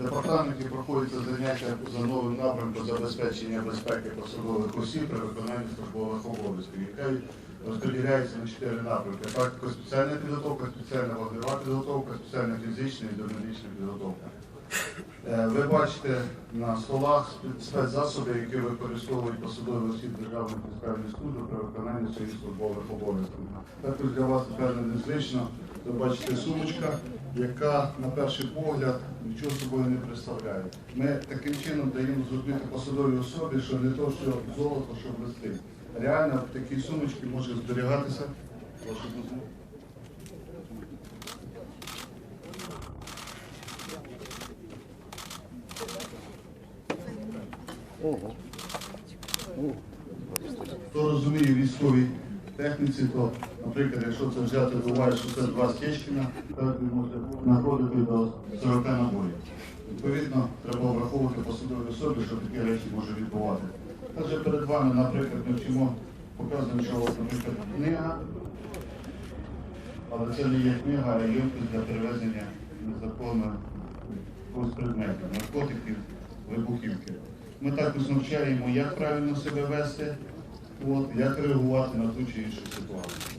Департаменті проходиться заняття за новим напрямком забезпечення безпеки посадових осіб при виконанні службових обов'язків, яка розподіляється на чотири напрямки. Практико спеціальна підготовка, спеціальна вогнева підготовка, спеціальна фізична і домедична підготовка. Е, Ви бачите на столах спецзасоби, які використовують посадові осіб Державної фіскальної служби при виконанні своїх службових обов'язків. Також для вас певно незвично. Ви бачите сумочка, яка на перший погляд нічого собою не представляє. Ми таким чином даємо зрозуміти посадовій особі, що не то, що золото, що блистить. Реально в такій сумочці може зберігатися. Прошу дозволу. Хто розуміє військовій техніці, то, наприклад, якщо це взяти до уваги, що це два Стечкіна, то він може знаходити до 40 набоїв. Відповідно, треба враховувати посадові особи, що такі речі може відбувати. Адже перед вами, наприклад, ми вчимо, показуємо, що, наприклад, книга, але це не є книга, а ємкість для перевезення незаконно предметів, наркотиків, вибухівки. Ми також навчаємо, як правильно себе вести, от, як реагувати на ту чи іншу ситуацію.